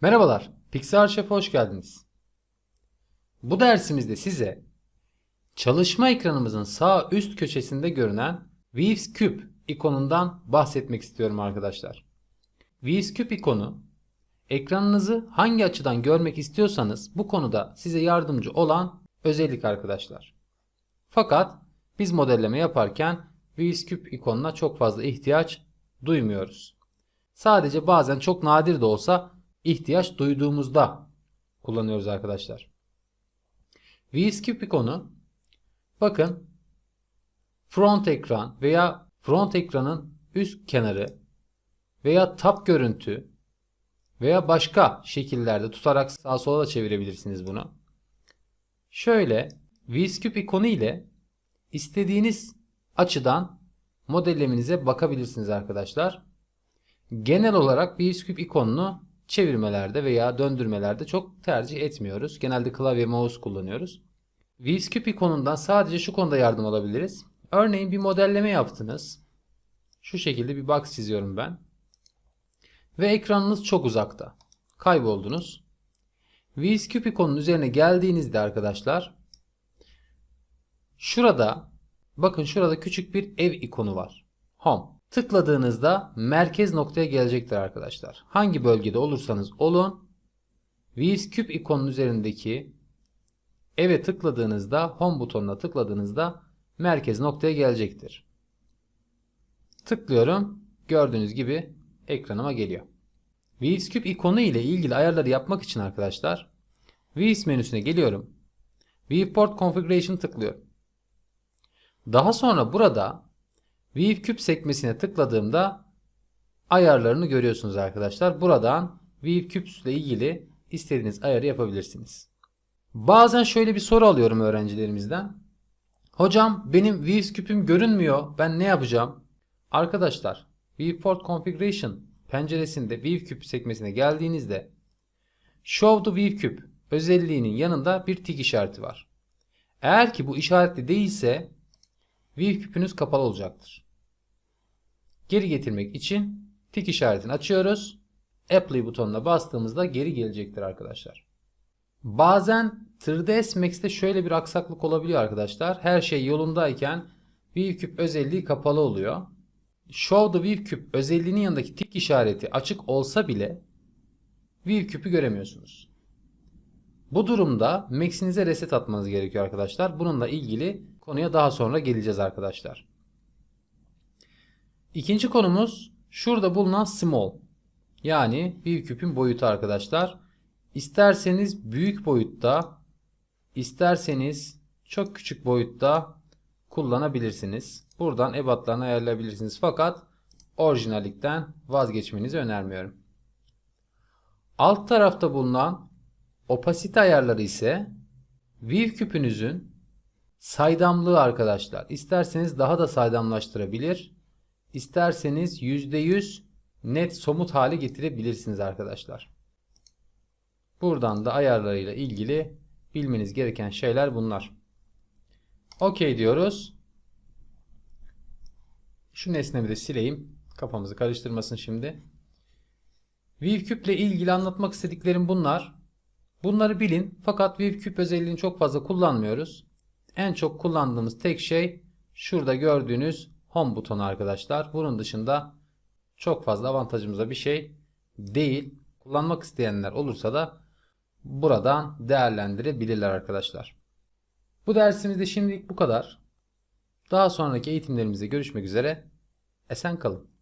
Merhabalar, Pixar Chef'e hoş geldiniz. Bu dersimizde size çalışma ekranımızın sağ üst köşesinde görünen Waves Cube ikonundan bahsetmek istiyorum arkadaşlar. Waves Cube ikonu ekranınızı hangi açıdan görmek istiyorsanız bu konuda size yardımcı olan özellik arkadaşlar. Fakat biz modelleme yaparken Waves Cube ikonuna çok fazla ihtiyaç duymuyoruz. Sadece bazen çok nadir de olsa ihtiyaç duyduğumuzda kullanıyoruz arkadaşlar. VSCube ikonu bakın front ekran veya front ekranın üst kenarı veya tab görüntü veya başka şekillerde tutarak sağa sola da çevirebilirsiniz bunu. Şöyle VSCube ikonu ile istediğiniz açıdan modellemenize bakabilirsiniz arkadaşlar. Genel olarak VSCube ikonunu çevirmelerde veya döndürmelerde çok tercih etmiyoruz. Genelde klavye mouse kullanıyoruz. VSCube ikonundan sadece şu konuda yardım alabiliriz. Örneğin bir modelleme yaptınız. Şu şekilde bir box çiziyorum ben. Ve ekranınız çok uzakta. Kayboldunuz. VSCube ikonunun üzerine geldiğinizde arkadaşlar şurada bakın şurada küçük bir ev ikonu var. Home. Tıkladığınızda merkez noktaya gelecektir arkadaşlar. Hangi bölgede olursanız olun Cube ikonun üzerindeki eve tıkladığınızda home butonuna tıkladığınızda merkez noktaya gelecektir. Tıklıyorum. Gördüğünüz gibi ekranıma geliyor. Cube ikonu ile ilgili ayarları yapmak için arkadaşlar Vs menüsüne geliyorum. Viewport Configuration tıklıyorum. Daha sonra burada ViewCube sekmesine tıkladığımda ayarlarını görüyorsunuz arkadaşlar. Buradan ViewCube ile ilgili istediğiniz ayarı yapabilirsiniz. Bazen şöyle bir soru alıyorum öğrencilerimizden. Hocam benim ViewCube'üm görünmüyor. Ben ne yapacağım? Arkadaşlar Viewport Configuration penceresinde ViewCube sekmesine geldiğinizde Show the ViewCube özelliğinin yanında bir tik işareti var. Eğer ki bu işaretli değilse ViewCube'ünüz kapalı olacaktır. Geri getirmek için tik işaretini açıyoruz. Apply butonuna bastığımızda geri gelecektir arkadaşlar. Bazen 3ds Max'te şöyle bir aksaklık olabiliyor arkadaşlar. Her şey yolundayken ViewCube özelliği kapalı oluyor. Show the ViewCube özelliğinin yanındaki tik işareti açık olsa bile ViewCube'ü göremiyorsunuz. Bu durumda Max'inize reset atmanız gerekiyor arkadaşlar. Bununla ilgili konuya daha sonra geleceğiz arkadaşlar. İkinci konumuz şurada bulunan small. Yani bir küpün boyutu arkadaşlar. İsterseniz büyük boyutta, isterseniz çok küçük boyutta kullanabilirsiniz. Buradan ebatlarını ayarlayabilirsiniz. Fakat orijinallikten vazgeçmenizi önermiyorum. Alt tarafta bulunan opasite ayarları ise View küpünüzün saydamlığı arkadaşlar. İsterseniz daha da saydamlaştırabilir. İsterseniz %100 net somut hale getirebilirsiniz arkadaşlar. Buradan da ayarlarıyla ilgili bilmeniz gereken şeyler bunlar. OK diyoruz. Şu nesnemi de sileyim. Kafamızı karıştırmasın şimdi. ViewCube ile ilgili anlatmak istediklerim bunlar. Bunları bilin fakat ViewCube özelliğini çok fazla kullanmıyoruz. En çok kullandığımız tek şey şurada gördüğünüz Home butonu arkadaşlar. Bunun dışında çok fazla avantajımıza bir şey değil. Kullanmak isteyenler olursa da buradan değerlendirebilirler arkadaşlar. Bu dersimizde şimdilik bu kadar. Daha sonraki eğitimlerimizde görüşmek üzere. Esen kalın.